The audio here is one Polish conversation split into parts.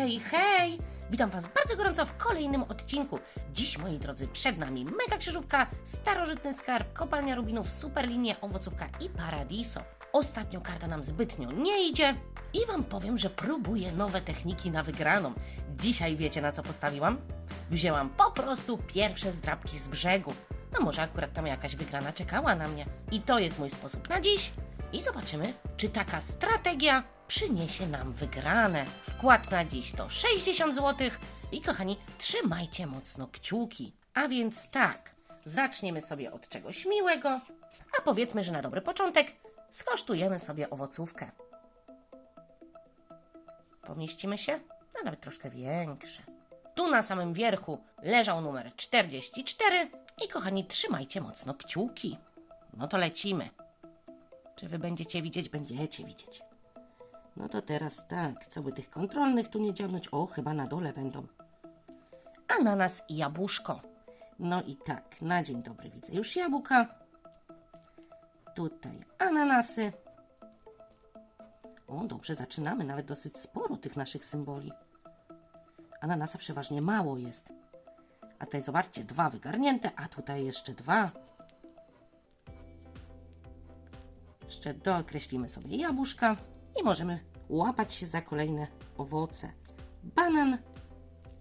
Hej, hej! Witam Was bardzo gorąco w kolejnym odcinku. Dziś, moi drodzy, przed nami mega krzyżówka, starożytny skarb, kopalnia rubinów, superlinie, owocówka i paradiso. Ostatnio karta nam zbytnio nie idzie i Wam powiem, że próbuję nowe techniki na wygraną. Dzisiaj wiecie na co postawiłam? Wzięłam po prostu pierwsze zdrabki z brzegu. No może akurat tam jakaś wygrana czekała na mnie. I to jest mój sposób na dziś. I zobaczymy, czy taka strategia przyniesie nam wygrane. Wkład na dziś to 60 zł. I kochani, trzymajcie mocno kciuki. A więc tak, zaczniemy sobie od czegoś miłego. A powiedzmy, że na dobry początek skosztujemy sobie owocówkę. Pomieścimy się? No nawet troszkę większe. Tu na samym wierchu leżał numer 44 i kochani, trzymajcie mocno kciuki. No to lecimy. Czy wy będziecie widzieć? Będziecie widzieć. No to teraz tak, co by tych kontrolnych tu nie dziabnąć? O, chyba na dole będą. Ananas i jabłuszko. No i tak, na dzień dobry widzę już jabłka. Tutaj ananasy. O, dobrze, zaczynamy. Nawet dosyć sporo tych naszych symboli. Ananasa przeważnie mało jest. A tutaj zobaczcie, dwa wygarnięte, a tutaj jeszcze dwa. Jeszcze dookreślimy sobie jabłuszka i możemy łapać się za kolejne owoce. Banan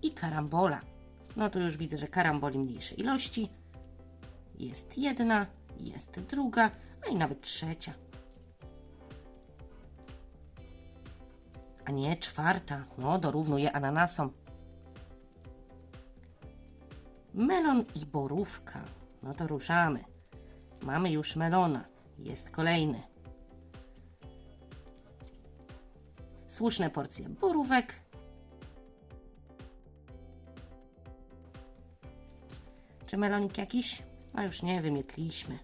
i karambola. No tu już widzę, że karamboli mniejszej ilości. Jest jedna, jest druga, a i nawet trzecia. A nie czwarta. No, dorównuje ananasom. Melon i borówka. No to ruszamy. Mamy już melona. Jest kolejny. Słuszne porcje borówek. Czy melonik jakiś? No już nie, wymietliśmy.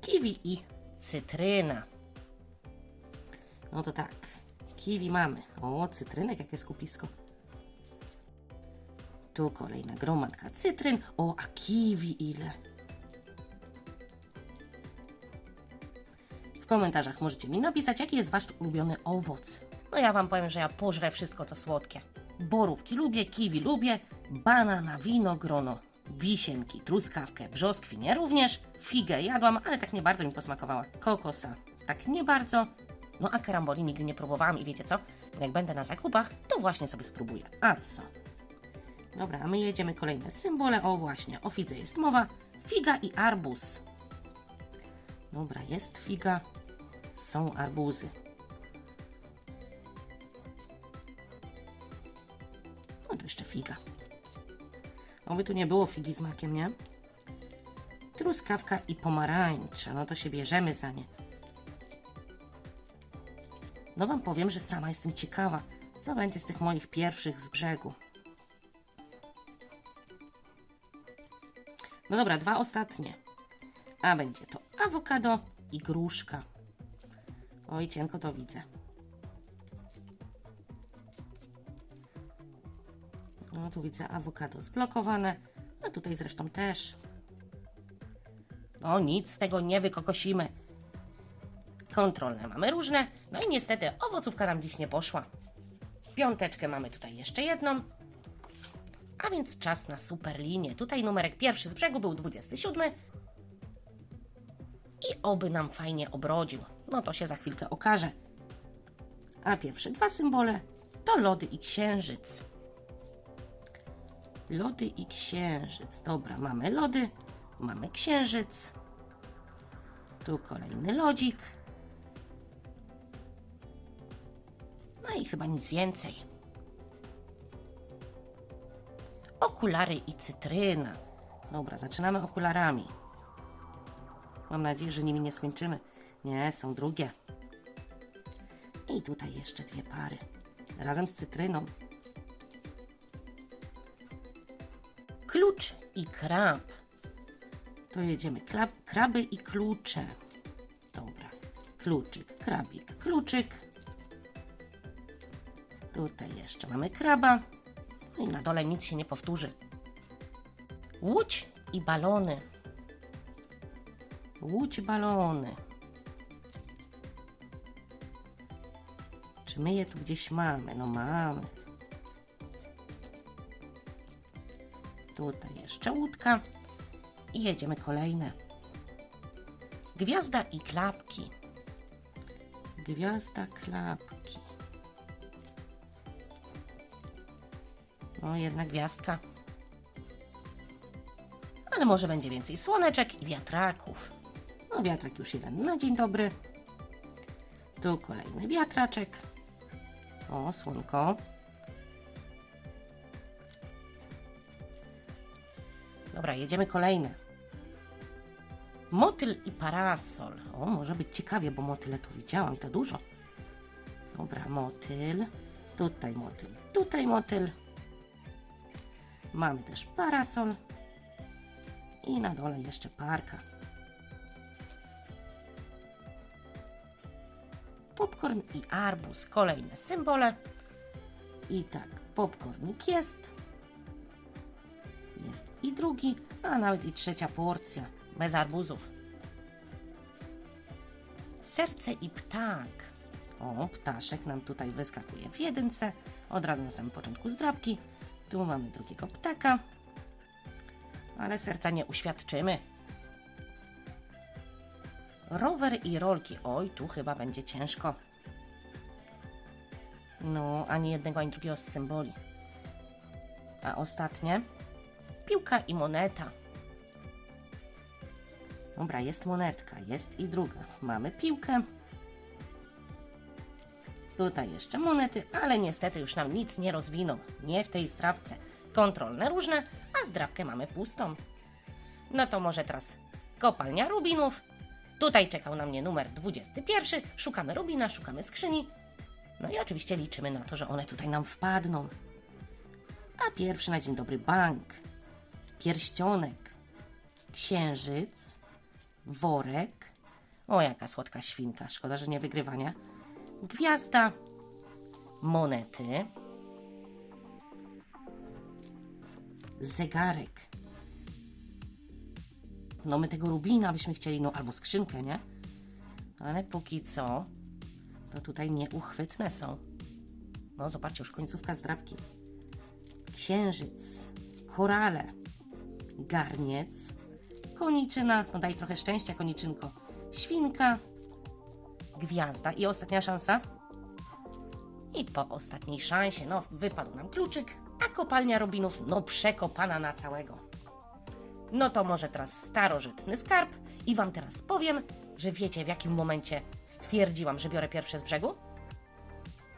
Kiwi i cytryna. No to tak. Kiwi mamy. O, cytrynek, jakie skupisko. Tu kolejna gromadka cytryn. O, a kiwi ile? Komentarzach możecie mi napisać, jaki jest wasz ulubiony owoc. No ja wam powiem, że ja pożrę wszystko, co słodkie. Borówki lubię, kiwi lubię, banana, wino, grono, wisienki, truskawkę, brzoskwinię również, figę jadłam, ale tak nie bardzo mi posmakowała. Kokosa, tak nie bardzo. No a karamboli nigdy nie próbowałam i wiecie co? Jak będę na zakupach, to właśnie sobie spróbuję. A co? Dobra, a my jedziemy kolejne symbole. O właśnie, o fidze jest mowa. Figa i arbuz. Dobra, jest figa, są arbuzy. No tu jeszcze figa. Oby tu nie było figi z makiem, nie? Truskawka i pomarańcza. No to się bierzemy za nie. No wam powiem, że sama jestem ciekawa, co będzie z tych moich pierwszych z brzegu. No dobra, dwa ostatnie. A będzie to awokado i gruszka. Oj, cienko to widzę. No tu widzę awokado zblokowane, a tutaj zresztą też. No nic z tego nie wykokosimy. Kontrolne mamy różne, no i niestety owocówka nam dziś nie poszła. Piąteczkę mamy tutaj jeszcze jedną. A więc czas na superlinię. Tutaj numerek pierwszy z brzegu był 27. I oby nam fajnie obrodził. No to się za chwilkę okaże. A pierwsze dwa symbole to lody i księżyc. Lody i księżyc. Dobra, mamy lody, mamy księżyc. Tu kolejny lodzik. No i chyba nic więcej. Okulary i cytryna. Dobra, zaczynamy okularami. Mam nadzieję, że nimi nie skończymy. Nie, są drugie. I tutaj jeszcze dwie pary. Razem z cytryną. Klucz i krab. To jedziemy. Klab, kraby i klucze. Dobra. Kluczyk, krabik, kluczyk. Tutaj jeszcze mamy kraba. No i na dole nic się nie powtórzy. Łódź i balony. Łódź balony. Czy my je tu gdzieś mamy? No mamy. Tutaj jeszcze łódka. I jedziemy kolejne. Gwiazda i klapki. Gwiazda, klapki. No, jedna gwiazdka. Ale może będzie więcej słoneczek i wiatraków. No, wiatrak już jeden na dzień dobry. Tu kolejny wiatraczek. O, słonko. Dobra, jedziemy kolejne. Motyl i parasol. O, może być ciekawie, bo motyle tu widziałam, to dużo. Dobra, motyl. Tutaj motyl, tutaj motyl. Mamy też parasol. I na dole jeszcze parka. Popcorn i arbuz. Kolejne symbole. I tak, popcornik jest. Jest i drugi, a nawet i trzecia porcja. Bez arbuzów. Serce i ptak. O, ptaszek nam tutaj wyskakuje w jedynce. Od razu na samym początku zdrabki. Tu mamy drugiego ptaka. Ale serca nie uświadczymy. Rower i rolki. Oj, tu chyba będzie ciężko. No, ani jednego, ani drugiego z symboli. A ostatnie? Piłka i moneta. Dobra, jest monetka, jest i druga. Mamy piłkę. Tutaj jeszcze monety, ale niestety już nam nic nie rozwiną. Nie w tej zdrabce. Kontrolne różne, a zdrabkę mamy pustą. No to może teraz kopalnia rubinów. Tutaj czekał na mnie numer 21. Szukamy rubina, szukamy skrzyni. No i oczywiście liczymy na to, że one tutaj nam wpadną. A pierwszy na dzień dobry bank, pierścionek, księżyc, worek. O, jaka słodka świnka. Szkoda, że nie wygrywa, nie? Gwiazda, monety, zegarek. No my tego rubina byśmy chcieli, no albo skrzynkę, nie? Ale póki co, to tutaj nieuchwytne są. No zobaczcie, już końcówka zdrabki. Księżyc, korale, garniec, koniczyna, no daj trochę szczęścia koniczynko, świnka, gwiazda i ostatnia szansa. I po ostatniej szansie, no wypadł nam kluczyk, a kopalnia Robinów, no przekopana na całego. No to może teraz starożytny skarb i Wam teraz powiem, że wiecie w jakim momencie stwierdziłam, że biorę pierwsze z brzegu?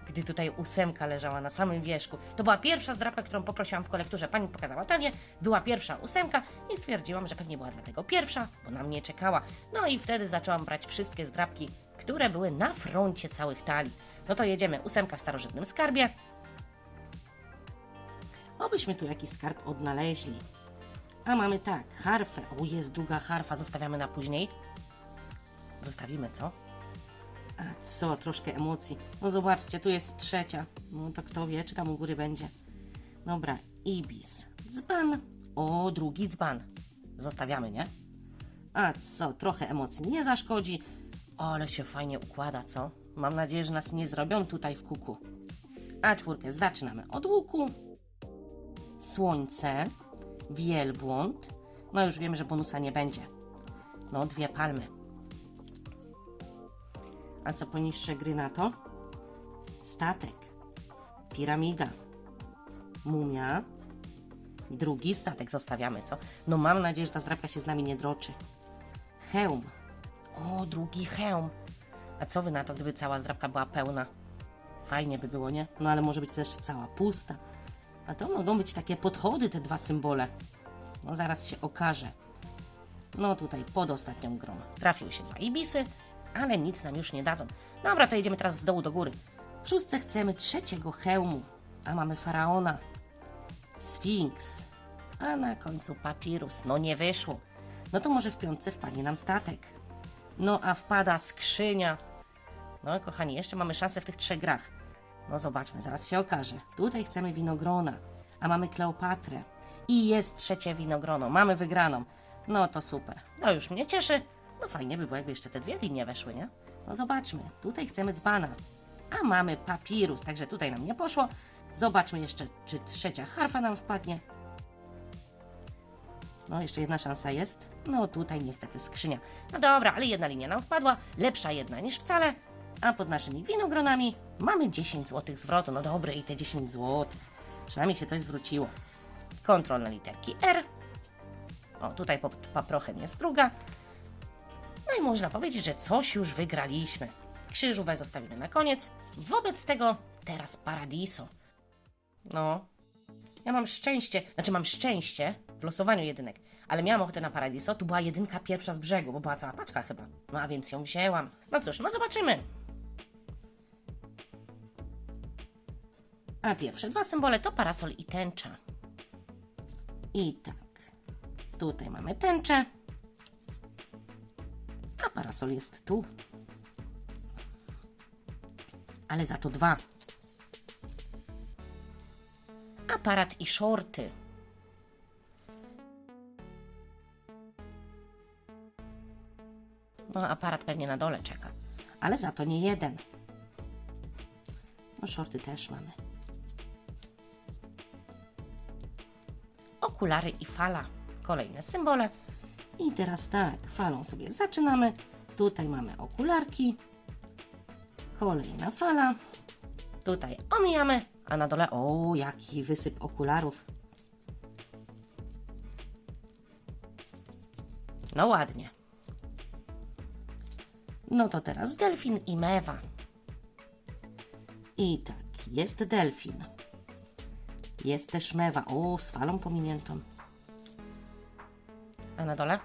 Gdy tutaj ósemka leżała na samym wierzchu. To była pierwsza zdrapka, którą poprosiłam w kolekturze. Pani pokazała talię, była pierwsza ósemka i stwierdziłam, że pewnie była dlatego pierwsza, bo na mnie czekała. No i wtedy zaczęłam brać wszystkie zdrapki, które były na froncie całych talii. No to jedziemy, ósemka w starożytnym skarbie. Obyśmy tu jakiś skarb odnaleźli. A mamy tak, harfę. O, jest druga harfa, zostawiamy na później. Zostawimy, co? A co, troszkę emocji. No zobaczcie, tu jest trzecia. No to kto wie, czy tam u góry będzie. Dobra, Ibis. Dzban. O, drugi dzban. Zostawiamy, nie? A co, trochę emocji nie zaszkodzi. Ale się fajnie układa, co? Mam nadzieję, że nas nie zrobią tutaj w kuku. A czwórkę zaczynamy od łuku. Słońce. Wielbłąd. No już wiemy, że bonusa nie będzie. No, dwie palmy. A co poniższe gry na to? Statek, piramida, mumia, drugi statek zostawiamy, co? No mam nadzieję, że ta zdrabka się z nami nie droczy. Hełm. O, drugi hełm. A co wy na to, gdyby cała zdrabka była pełna? Fajnie by było, nie? No ale może być też cała pusta. A to mogą być takie podchody, te dwa symbole. No zaraz się okaże. No tutaj pod ostatnią grą trafiły się dwa ibisy, ale nic nam już nie dadzą. Dobra, to jedziemy teraz z dołu do góry. W szóstce chcemy trzeciego hełmu, a mamy faraona, sfinks, a na końcu papirus. No nie wyszło. No to może w piątce wpadnie nam statek. No a wpada skrzynia. No kochani, jeszcze mamy szansę w tych trzech grach. No zobaczmy, zaraz się okaże. Tutaj chcemy winogrona, a mamy Kleopatrę. I jest trzecie winogrono, mamy wygraną. No to super. No już mnie cieszy. No fajnie by było, jakby jeszcze te dwie linie weszły, nie? No zobaczmy. Tutaj chcemy dzbana. a mamy papirus, także tutaj nam nie poszło. Zobaczmy jeszcze, czy trzecia harfa nam wpadnie. No, jeszcze jedna szansa jest. No, tutaj niestety skrzynia. No dobra, ale jedna linia nam wpadła. Lepsza jedna niż wcale. A pod naszymi winogronami mamy 10 zł zwrotu. No dobre, i te 10 zł. Przynajmniej się coś zwróciło. Kontrol na literki R. O, tutaj pod paprochem jest druga. No i można powiedzieć, że coś już wygraliśmy. Krzyżówę zostawimy na koniec. Wobec tego teraz Paradiso. No, ja mam szczęście, znaczy mam szczęście w losowaniu jedynek, ale miałam ochotę na Paradiso, tu była jedynka pierwsza z brzegu, bo była cała paczka chyba. No a więc ją wzięłam. No cóż, no zobaczymy. A pierwsze dwa symbole to parasol i tęcza. I tak. Tutaj mamy tęczę. A parasol jest tu. Ale za to dwa. Aparat i shorty. No, aparat pewnie na dole czeka. Ale za to nie jeden. Bo shorty też mamy. Okulary i fala. Kolejne symbole. I teraz tak, falą sobie zaczynamy. Tutaj mamy okularki. Kolejna fala. Tutaj omijamy, a na dole, o, jaki wysyp okularów. No ładnie. No to teraz delfin i mewa. I tak, jest delfin. Jest też mewa. O, z falą pominiętą. A na dole?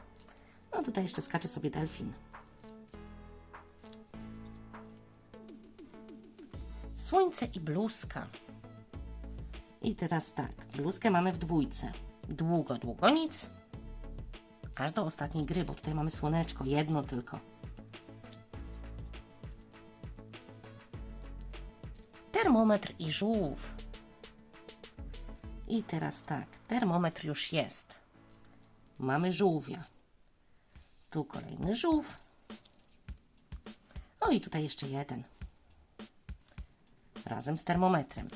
No tutaj jeszcze skacze sobie delfin. Słońce i bluzka. I teraz tak, bluzkę mamy w dwójce. Długo, długo nic. Aż do ostatniej gry, bo tutaj mamy słoneczko, jedno tylko. Termometr i żółw. I teraz tak, termometr już jest. Mamy żółwia. Tu kolejny żółw. O i tutaj jeszcze jeden. Razem z termometrem.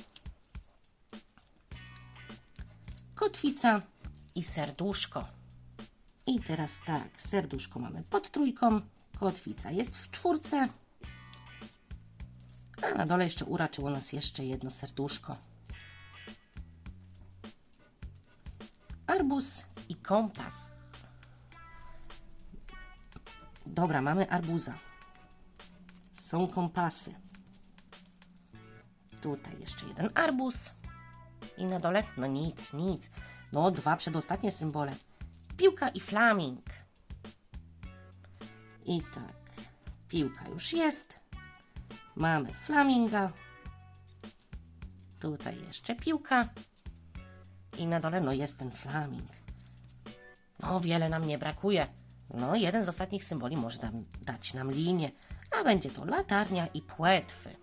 Kotwica i serduszko. I teraz tak, serduszko mamy pod trójką, kotwica jest w czwórce, a na dole jeszcze uraczyło nas jeszcze jedno serduszko. Arbuz i kompas. Dobra, mamy arbuza. Są kompasy. Tutaj jeszcze jeden arbuz. I na dole? No nic, nic. No, dwa przedostatnie symbole. Piłka i flaming. I tak, piłka już jest. Mamy flaminga. Tutaj jeszcze piłka. I na dole, no jest ten flaming. No, wiele nam nie brakuje. No, jeden z ostatnich symboli może nam, dać nam linię, a będzie to latarnia i płetwy.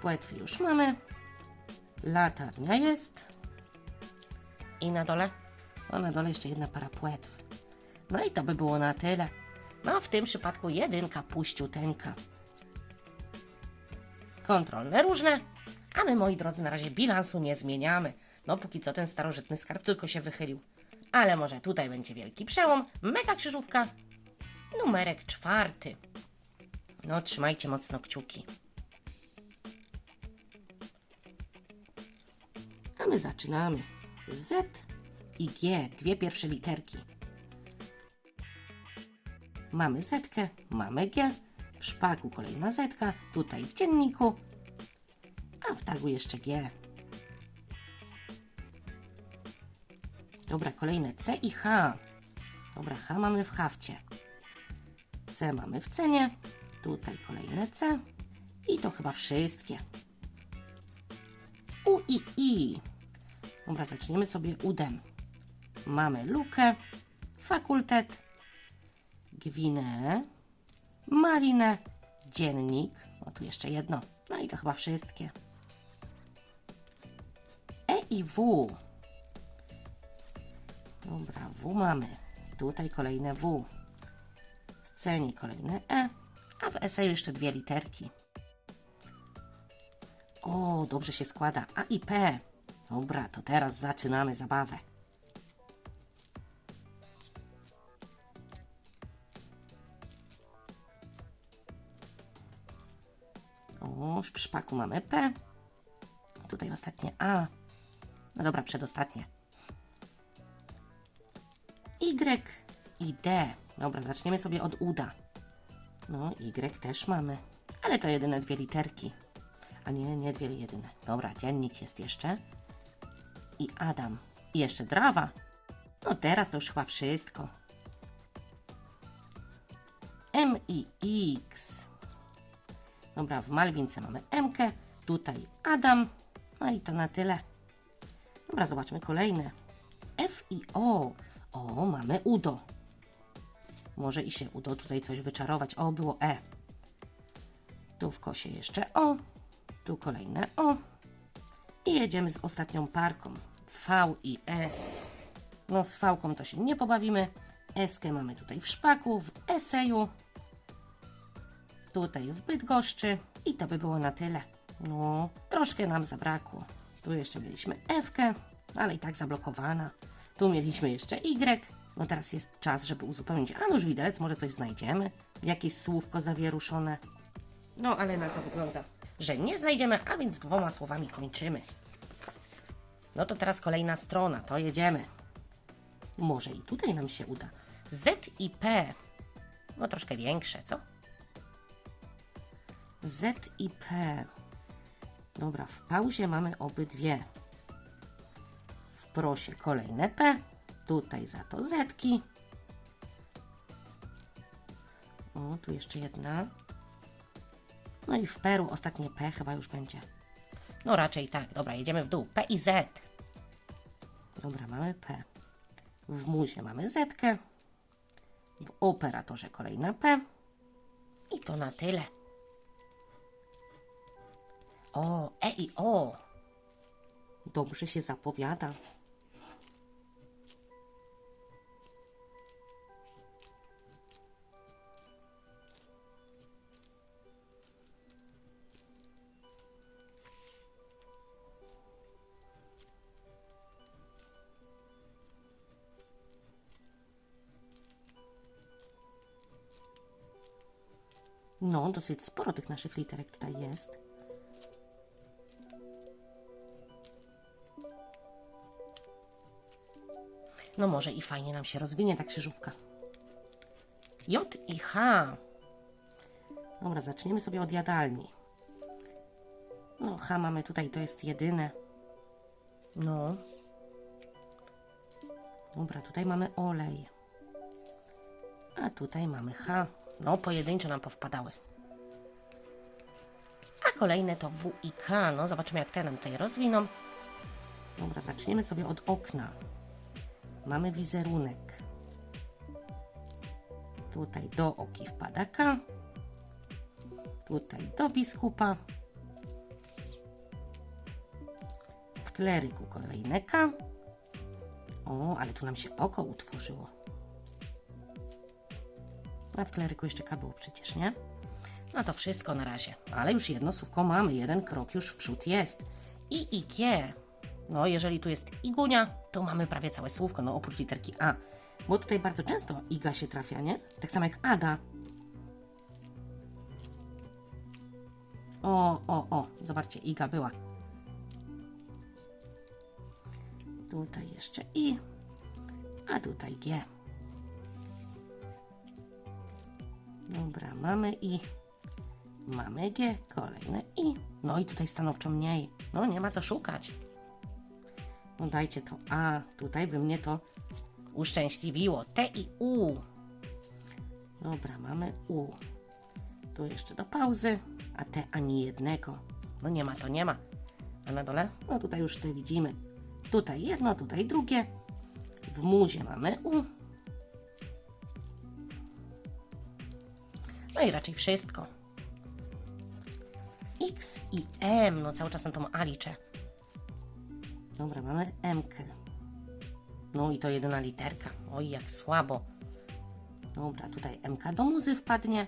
Płetwy już mamy. Latarnia jest. I na dole? No, na dole jeszcze jedna para płetw. No i to by było na tyle. No, w tym przypadku jedynka puściuteńka. Kontrolne różne. A my, moi drodzy, na razie bilansu nie zmieniamy. No, póki co ten starożytny skarb tylko się wychylił. Ale może tutaj będzie wielki przełom. Mega krzyżówka. Numerek czwarty. No, trzymajcie mocno kciuki. A my zaczynamy. Z i G, dwie pierwsze literki. Mamy Z, mamy G, w szpaku kolejna Z, tutaj w dzienniku, a w tagu jeszcze G. Dobra, kolejne C i H. Dobra, H mamy w hafcie. C mamy w cenie. Tutaj kolejne C. I to chyba wszystkie. U i I. Dobra, zaczniemy sobie udem. Mamy lukę, fakultet, gwinę, malinę, dziennik. O, tu jeszcze jedno. No i to chyba wszystkie. I W. Dobra, W mamy. Tutaj kolejne W. W cenie kolejne E, a w eseju jeszcze dwie literki. O, dobrze się składa. A i P. Dobra, to teraz zaczynamy zabawę. O, w szpaku mamy P. Tutaj ostatnie A. No dobra, przedostatnie. Y i D. Dobra, zaczniemy sobie od uda. No, Y też mamy. Ale to jedyne dwie literki. A nie, nie dwie jedyne. Dobra, dziennik jest jeszcze. I Adam. I jeszcze drawa. No teraz to już chyba wszystko. M i X. Dobra, w Malwince mamy M, tutaj Adam. No i to na tyle. Dobra, zobaczmy kolejne. F i O. O, mamy Udo. Może i się uda tutaj coś wyczarować. O, było E. Tu w kosie jeszcze O. Tu kolejne O. I jedziemy z ostatnią parką. V i S. No z V to się nie pobawimy. Eskę mamy tutaj w szpaku, w eseju. Tutaj w Bydgoszczy. I to by było na tyle. No, troszkę nam zabrakło. Tu jeszcze mieliśmy F, ale i tak zablokowana. Tu mieliśmy jeszcze Y. No teraz jest czas, żeby uzupełnić. A nóż widelec, może coś znajdziemy. Jakieś słówko zawieruszone. No, ale na to wygląda, że nie znajdziemy, a więc dwoma słowami kończymy. No to teraz kolejna strona, to jedziemy. Może i tutaj nam się uda. Z i P. No troszkę większe, co? Z i P. Dobra, w pauzie mamy obydwie. W prosie kolejne P. Tutaj za to Zetki. O, tu jeszcze jedna. No i w Peru ostatnie P chyba już będzie. No raczej tak. Dobra, jedziemy w dół. P i Z. Dobra, mamy P. W muzie mamy Z. W operatorze kolejna P. I to na tyle. O, E i O. Dobrze się zapowiada. No, dosyć sporo tych naszych literek tutaj jest. No może i fajnie nam się rozwinie ta krzyżówka. J i H. Dobra, zaczniemy sobie od jadalni. No, H mamy tutaj, to jest jedyne. No. Dobra, tutaj mamy olej. A tutaj mamy H. No, pojedynczo nam powpadały. A kolejne to W i K. No, zobaczymy jak te nam tutaj rozwiną. Dobra, zaczniemy sobie od okna. Mamy wizerunek. Tutaj do oki wpada. Tutaj do biskupa. W kleryku kolejne K. O, ale tu nam się oko utworzyło. A w kleryku jeszcze K było przecież, nie? No to wszystko na razie. Ale już jedno słówko mamy, jeden krok już w przód jest. I i G. No, jeżeli tu jest igunia, to mamy prawie całe słówko, no oprócz literki A. Bo tutaj bardzo często iga się trafia, nie? Tak samo jak Ada. O, o, o, zobaczcie, iga była. Tutaj jeszcze I, a tutaj G. Dobra, mamy I, mamy G, kolejne I. No i tutaj stanowczo mniej. No nie ma co szukać. No dajcie to A, tutaj by mnie to uszczęśliwiło. T i U. Dobra, mamy U. Tu jeszcze do pauzy, a T ani jednego. No nie ma, to nie ma. A na dole? No tutaj już te widzimy. Tutaj jedno, tutaj drugie. W muzie mamy U. No i raczej wszystko. X i M, no cały czas na tą A liczę. Dobra, mamy M. -kę. No i to jedyna literka. Oj, jak słabo. Dobra, tutaj MK do muzy wpadnie.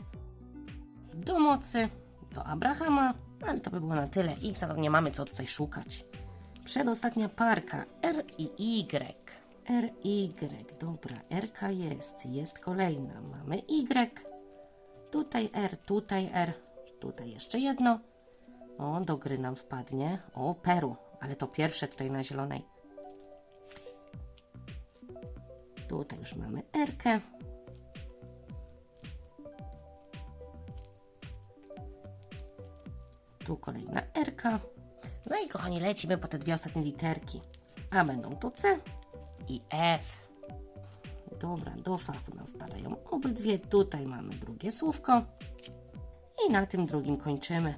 do mocy, do Abrahama, ale to by było na tyle. X to nie mamy co tutaj szukać. Przedostatnia parka R i Y. R, Y, dobra, RK jest, jest kolejna. Mamy Y, tutaj R, tutaj R, tutaj jeszcze jedno. O, do gry nam wpadnie. O, Peru, ale to pierwsze tutaj na zielonej. Tutaj już mamy R. Tu kolejna R. No i kochani, lecimy po te dwie ostatnie literki. A będą to C i F. Dobra, do fachu nam wpadają obydwie. Tutaj mamy drugie słówko. I na tym drugim kończymy.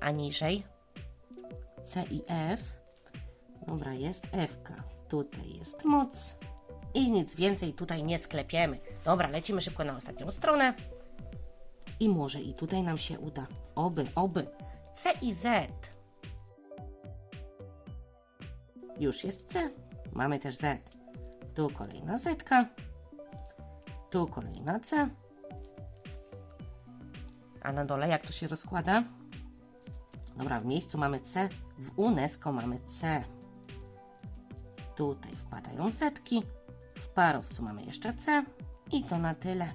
A niżej C i F. Dobra, jest F. -ka. Tutaj jest moc. I nic więcej tutaj nie sklepiemy. Dobra, lecimy szybko na ostatnią stronę. I może i tutaj nam się uda. Oby, oby. C i Z. Już jest C. Mamy też Z. Tu kolejna Z. -ka. Tu kolejna C. A na dole jak to się rozkłada? Dobra, w miejscu mamy C. W UNESCO mamy C. Tutaj wpadają setki. W parowcu mamy jeszcze C. I to na tyle.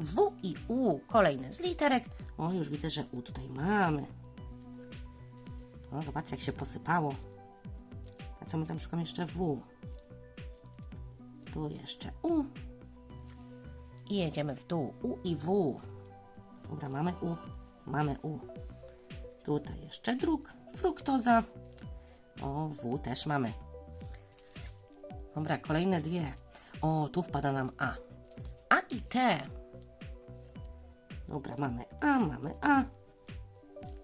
W i U, kolejne z literek. O, już widzę, że U tutaj mamy. No, zobaczcie, jak się posypało. A co my tam szukamy jeszcze? W. Tu jeszcze U. I jedziemy w dół. U i W. Dobra, mamy U. Mamy U. Tutaj jeszcze druk. Fruktoza. O, W też mamy. Dobra, kolejne dwie. O, tu wpada nam A. A i T. Dobra, mamy A, mamy A.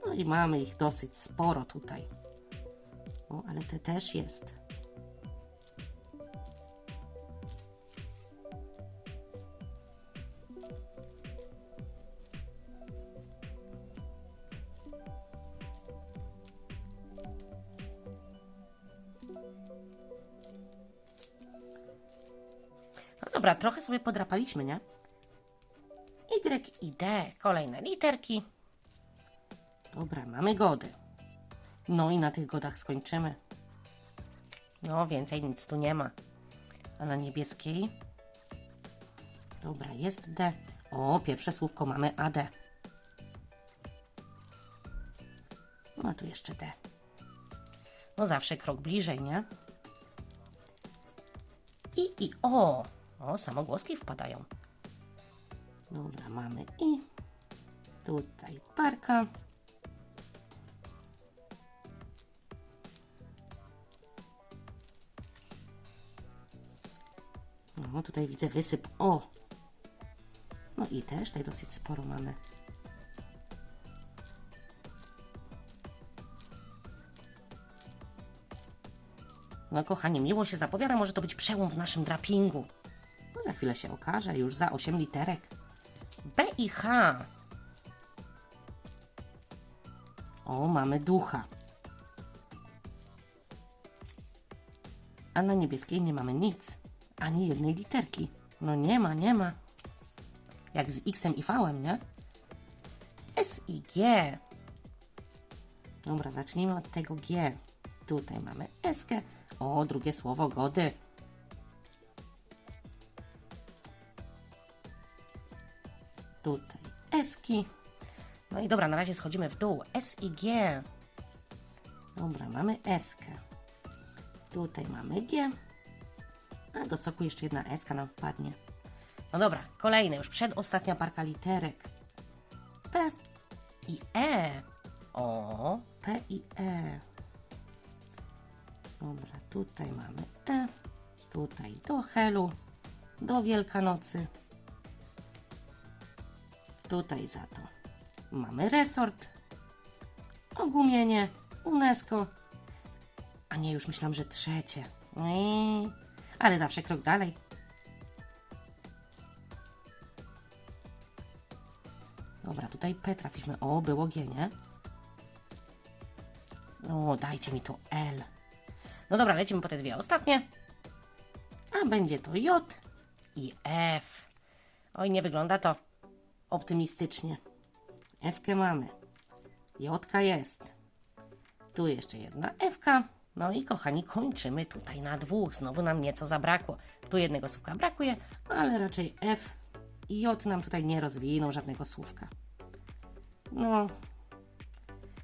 No i mamy ich dosyć sporo tutaj. O, ale te też jest. Dobra, trochę sobie podrapaliśmy, nie? Y i D, kolejne literki. Dobra, mamy gody. No i na tych godach skończymy. No, więcej nic tu nie ma. A na niebieskiej? Dobra, jest D. O, pierwsze słówko mamy AD. No, tu jeszcze D. No, zawsze krok bliżej, nie? I i O. O, samogłoski wpadają. Dobra, mamy i tutaj parka. No, tutaj widzę wysyp. O! No i też tutaj dosyć sporo mamy. No kochani, miło się zapowiada, może to być przełom w naszym drapingu. Za chwilę się okaże, już za 8 literek. B i H. O, mamy ducha. A na niebieskiej nie mamy nic. Ani jednej literki. No nie ma, nie ma. Jak z X i V, nie? S i G. Dobra, zacznijmy od tego G. Tutaj mamy S. -kę. O, drugie słowo gody. Tutaj eski. No i dobra, na razie schodzimy w dół. S i G. Dobra, mamy eskę. Tutaj mamy G. A do soku jeszcze jedna eska nam wpadnie. No dobra, kolejne, już przedostatnia parka literek. P i E. O, P i E. Dobra, tutaj mamy E. Tutaj do Helu. Do Wielkanocy. Tutaj za to mamy resort, ogumienie, UNESCO. A nie, już myślałam, że trzecie. Eee, ale zawsze krok dalej. Dobra, tutaj P trafiliśmy. O, było G, nie? O, dajcie mi to L. No dobra, lecimy po te dwie ostatnie. A będzie to J i F. Oj, nie wygląda to optymistycznie. F-kę mamy. Jotka jest. Tu jeszcze jedna F-ka. No i kochani, kończymy tutaj na dwóch. Znowu nam nieco zabrakło. Tu jednego słówka brakuje, ale raczej F i J nam tutaj nie rozwiną żadnego słówka. No,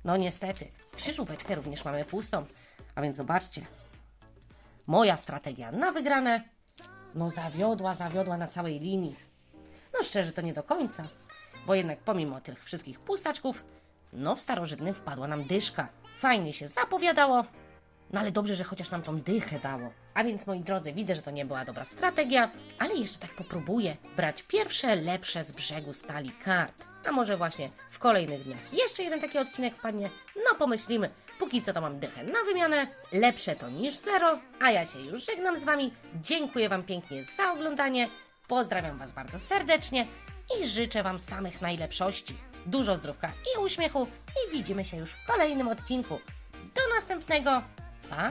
no niestety, krzyżóweczkę również mamy pustą. A więc zobaczcie. Moja strategia na wygrane. No zawiodła, zawiodła na całej linii. No szczerze to nie do końca. Bo jednak pomimo tych wszystkich pustaczków, no w starożytnym wpadła nam dyszka. Fajnie się zapowiadało. No ale dobrze, że chociaż nam tą dychę dało. A więc moi drodzy, widzę, że to nie była dobra strategia, ale jeszcze tak popróbuję brać pierwsze lepsze z brzegu stali kart. A może właśnie w kolejnych dniach jeszcze jeden taki odcinek wpadnie? No pomyślimy. Póki co to mam dychę na wymianę. Lepsze to niż zero. A ja się już żegnam z Wami. Dziękuję Wam pięknie za oglądanie. Pozdrawiam Was bardzo serdecznie i życzę Wam samych najlepszości. Dużo zdrówka i uśmiechu i widzimy się już w kolejnym odcinku. Do następnego. Pa!